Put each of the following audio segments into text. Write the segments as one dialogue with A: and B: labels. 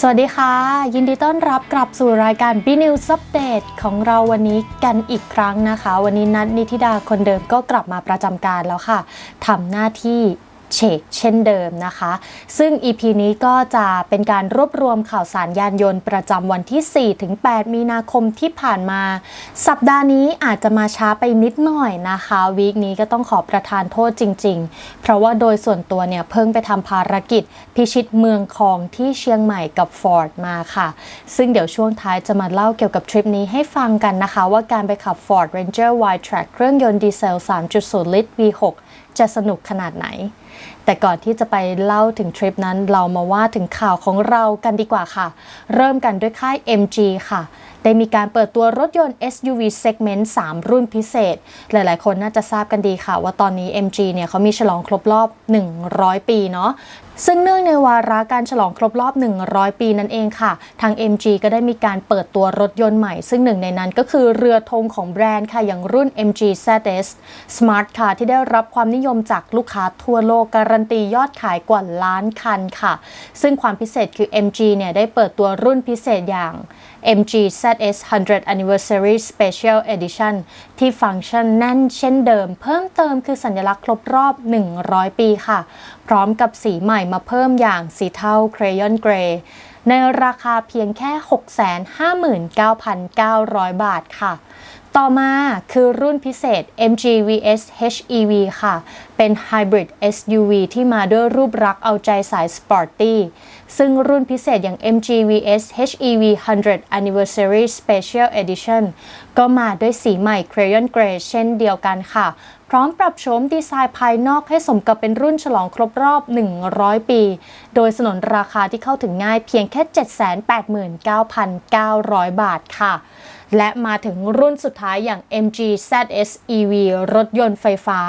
A: สวัสดีค่ะ ยินดีต้อนรับกลับสู่รายการ B News Update ของเราวันนี้กันอีกครั้งนะคะ วันนี้นัทนิธิดาคนเดิมก็กลับมาประจำการแล้วค่ะทำหน้าที่ เชกเช่นเดิมนะคะ ซึ่ง EP นี้ก็จะเป็นการรวบรวมข่าวสารยานยนต์ประจำวันที่4-8มีนาคมที่ผ่านมา สัปดาห์นี้อาจจะมาช้าไปนิดหน่อยนะคะวีคนี้ก็ต้องขอประทานโทษจริง ๆ เพราะว่าโดยส่วนตัวเนี่ยเพิ่งไปทำภารกิจ พิชิตเมืองคองที่เชียงใหม่กับ Ford มาค่ะ ซึ่งเดี๋ยวช่วงท้ายจะมาเล่าเกี่ยวกับทริปนี้ให้ฟังกันนะคะ ว่าการไปขับ Ford Ranger Y-Track เครื่องยนต์ดีเซล 3.0 ลิตร V6 จะสนุกขนาดไหน แต่ก่อนที่จะไปเล่าถึงทริปนั้นเรามาว่าถึงข่าวของเรากันดีกว่าค่ะ เริ่มกันด้วยค่าย MG ค่ะ ได้มีการเปิดตัวรถยนต์ SUV segment 3 รุ่นพิเศษ หลายๆ คนน่าจะทราบกันดีค่ะ ว่าตอนนี้ MG เนี่ยเขามีฉลองครบรอบ 100 ปีเนาะซึ่งเนื่องในวาระการฉลองครบรอบ 100 ปีนั่นเองค่ะ ทาง MG ก็ได้มีการเปิดตัวรถยนต์ใหม่ ซึ่งหนึ่งในนั้นก็คือเรือธงของแบรนด์ค่ะ อย่างรุ่น MG ZS Smart Car ที่ได้รับความนิยมจากลูกค้าทั่วโลก การันตียอดขายกว่าล้านคันค่ะ ซึ่งความพิเศษคือ MG เนี่ยได้เปิดตัวรุ่นพิเศษอย่าง MG ZS S 100 Anniversary Special Edition ที่ฟังก์ชันแน่นเช่นเดิม เพิ่มเติมคือสัญลักษณ์ครบรอบ 100 ปีค่ะ พร้อมกับสีใหม่มาเพิ่มอย่างสีเทาเครยอนเกรย์ในราคาเพียงแค่ 659,900 บาทค่ะ ต่อมาคือรุ่นพิเศษ MG VS HEV ค่ะ เป็น Hybrid SUV ที่มาด้วยรูปลักษ์เอาใจสายสปอร์ตี้ ซึ่งรุ่นพิเศษอย่าง MG VS HEV 100 Anniversary Special Edition ก็มาด้วยสีใหม่ Crayon Grey เช่นเดียวกันค่ะ พร้อมปรับโฉมดีไซน์ภายนอกให้สมกับเป็นรุ่นฉลองครบรอบ 100 ปี โดยสนนราคาที่เข้าถึงง่ายเพียงแค่ 789,900 บาทค่ะ และมาถึงรุ่นสุดท้ายอย่าง MG ZS EV รถยนต์ไฟฟ้า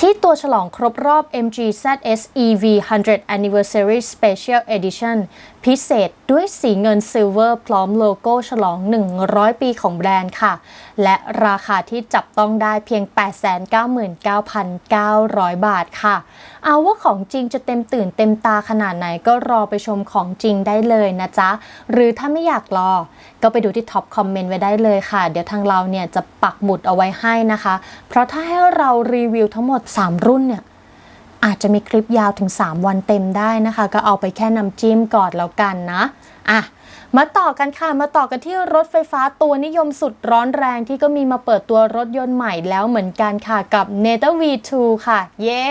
A: ที่ตัวฉลองครบรอบ MG ZS EV 100 Anniversary Special Edition พิเศษด้วยสีเงินซิลเวอร์พร้อมโลโก้ฉลอง 100 ปีของแบรนด์ค่ะ และราคาที่จับต้องได้เพียง 899,900 บาทค่ะ เอาว่าของจริงจะเต็มตื่นเต็มตาขนาดไหนก็รอไปชมของจริงได้เลยนะจ๊ะ หรือถ้าไม่อยากรอ ก็ไปดูที่ท็อปคอมเมนต์ไว้ได้เลยค่ะ เดี๋ยวทางเราเนี่ยจะปักหมุดเอาไว้ให้นะคะ เพราะถ้าให้เรารีวิวทั้งหมด 3 รุ่นเนี่ย อาจจะมีคลิปยาวถึง 3 วันเต็มได้นะคะ ก็เอาไปแค่น้ำจิ้มก่อนแล้วกันนะอะมาต่อกันค่ะมาต่อกันที่รถไฟฟ้าตัวนิยมสุดร้อนแรงที่ก็มีมาเปิดตัวรถยนต์ใหม่แล้วเหมือนกันค่ะกับ n e t a V2 ค่ะ เย้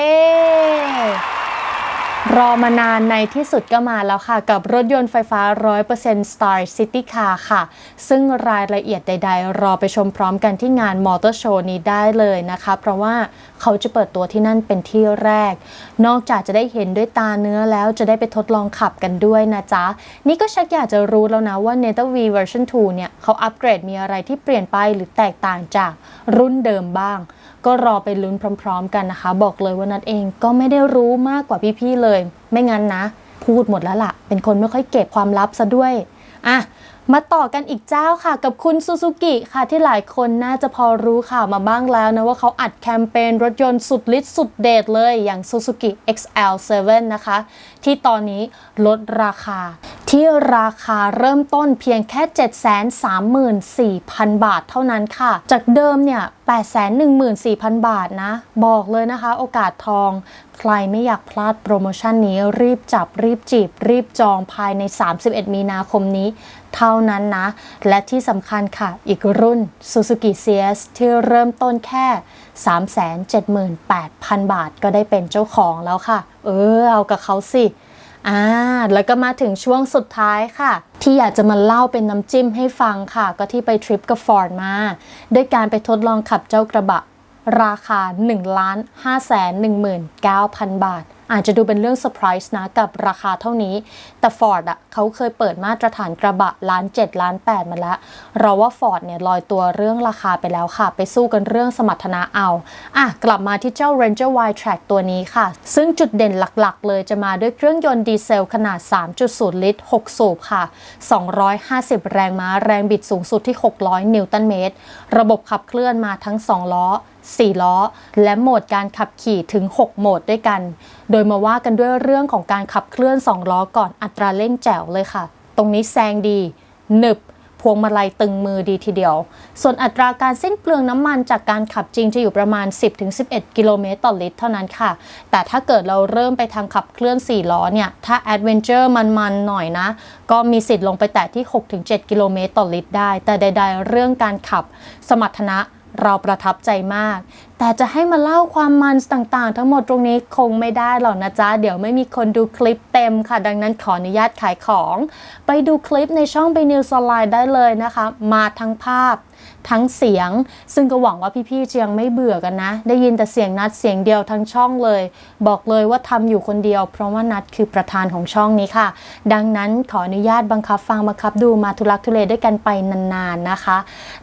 A: รอมานานในที่สุดก็มาแล้วค่ะ กับรถยนต์ไฟฟ้า 100% Star City Car ค่ะ ซึ่งรายละเอียดใด ๆ รอไปชมพร้อมกันที่งานมอเตอร์โชว์นี้ได้เลยนะคะ เพราะว่าเขาจะเปิดตัวที่นั่นเป็นที่แรก นอกจากจะได้เห็นด้วยตาเนื้อแล้วจะได้ไปทดลองขับกันด้วยนะจ๊ะ นี่ก็ชักอยากจะรู้แล้วนะว่า n e t a V Version 2 เนี่ยเขาอัปเกรดมีอะไรที่เปลี่ยนไปหรือแตกต่างจากรุ่นเดิมบ้าง ก็รอไปลุ้นพร้อม ๆ กันนะคะ บอกเลยว่านัดเองก็ไม่ได้รู้มากกว่าพี่ๆเลย ไม่งั้นนะ พูดหมดแล้วล่ะ เป็นคนไม่ค่อยเก็บความลับซะด้วยอะ มาต่อกันอีกเจ้าค่ะกับคุณซูซูกิค่ะที่หลายคนน่าจะพอรู้ข่าวมาบ้างแล้วนะว่าเขาอัดแคมเปญรถยนต์สุดฤทธิ์สุดเดชเลยอย่าง Suzuki XL7 นะคะ ที่ตอนนี้ลดราคา ที่ราคาเริ่มต้นเพียงแค่ 734,000 บาทเท่านั้นค่ะ จากเดิมเนี่ย 814,000 บาทนะ บอกเลยนะคะ โอกาสทอง ใครไม่อยากพลาดโปรโมชั่นนี้รีบจับรีบจีบ รีบจองภายใน 31 มีนาคมนี้ เท่านั้นนะ และที่สำคัญค่ะ อีกรุ่น Suzuki CS ที่เริ่มต้นแค่ 378,000 บาทก็ได้เป็นเจ้าของแล้วค่ะ เออ เอากับเขาสิอ่าแล้วก็มาถึงช่วงสุดท้ายค่ะ ที่อยากจะมาเล่าเป็นน้ำจิ้มให้ฟังค่ะ ก็ที่ไปทริปกับฟอร์ดมา ด้วยการไปทดลองขับเจ้ากระบะ ราคา1ล้าน5 1 9 0 0 0 บาท อาจจะดูเป็นเรื่องเซอร์ไพรส์นะกับราคาเท่านี้ แต่ Ford อะเขาเคยเปิดมาตรฐานกระบะล้าน7ล้าน8มาแล้ว เราว่า Ford เนี่ยลอยตัวเรื่องราคาไปแล้วค่ะ ไปสู้กันเรื่องสมรรถนะเอา อะ กลับมาที่เจ้า Ranger Y-Track ตัวนี้ค่ะ ซึ่งจุดเด่นหลักๆ เลยจะมาด้วยเครื่องยนต์ดีเซลขนาด 3.0 ลิตร 6 สูบค่ะ 250 แรงม้าแรงบิดสูงสุดที่ 600 นิวตันเมตร ระบบขับเคลื่อนมาทั้ง 2 ล้อ 4 ล้อ และโหมดการขับขี่ถึง 6 โหมดด้วยกัน โดยมาว่ากันด้วยเรื่องของการขับเคลื่อน 2 ล้อก่อนอัตราเร่งแจ๋วเลยค่ะ ตรงนี้แซงดี หนึบ พวงมาลัยตึงมือดีทีเดียว ส่วนอัตราการสิ้นเปลืองน้ำมันจากการขับจริงจะอยู่ประมาณ 10-11 กิโลเมตรต่อลิตรเท่านั้นค่ะ แต่ถ้าเกิดเราเริ่มไปทางขับเคลื่อน 4 ล้อเนี่ย ถ้าแอดเวนเจอร์มันๆหน่อยนะ ก็มีสิทธิ์ลงไปแตะที่ 6-7 กิโลเมตรต่อลิตรได้ แต่ใดๆ เรื่องการขับสมรรถนะ เราประทับใจมาก แต่จะให้มาเล่าความมันต่างๆ ทั้งหมดตรงนี้คงไม่ได้หรอกนะจ๊ะ เดี๋ยวไม่มีคนดูคลิปเต็มค่ะ ดังนั้นขออนุญาตขายของ ไปดูคลิปในช่อง b นิวสไลด์ได้เลยนะคะ มาทั้งภาพ ทั้งเสียง ซึ่งก็หวังว่าพี่ๆจะยังไม่เบื่อกันนะ ได้ยินแต่เสียงนัดเสียงเดียวทั้งช่องเลย บอกเลยว่าทำอยู่คนเดียว เพราะว่านัดคือประธานของช่องนี้ค่ะ ดังนั้นขออนุญาตบังคับฟังบังคับดูมาทุลักทุเลด้วยกันไปนานๆนะคะ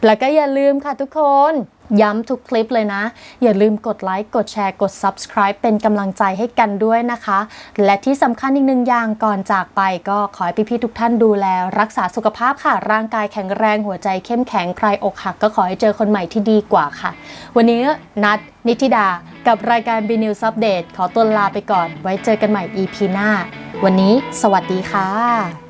A: แล้วก็อย่าลืมค่ะทุกคน ย้ำทุกคลิปเลยนะ อย่าลืมกดไลค์ กดแชร์ กด subscribe เป็นกำลังใจให้กันด้วยนะคะ และที่สำคัญอีกหนึ่งอย่างก่อนจากไปก็ขอให้พี่ๆทุกท่านดูแล รักษาสุขภาพค่ะ ร่างกายแข็งแรงหัวใจเข้มแข็งใครอกหัก ก็ขอให้เจอคนใหม่ที่ดีกว่าค่ะ วันนี้นัดนิติดา กับรายการ B News Update ขอตัวลาไปก่อน ไว้เจอกันใหม่ EP หน้า วันนี้ สวัสดีค่ะ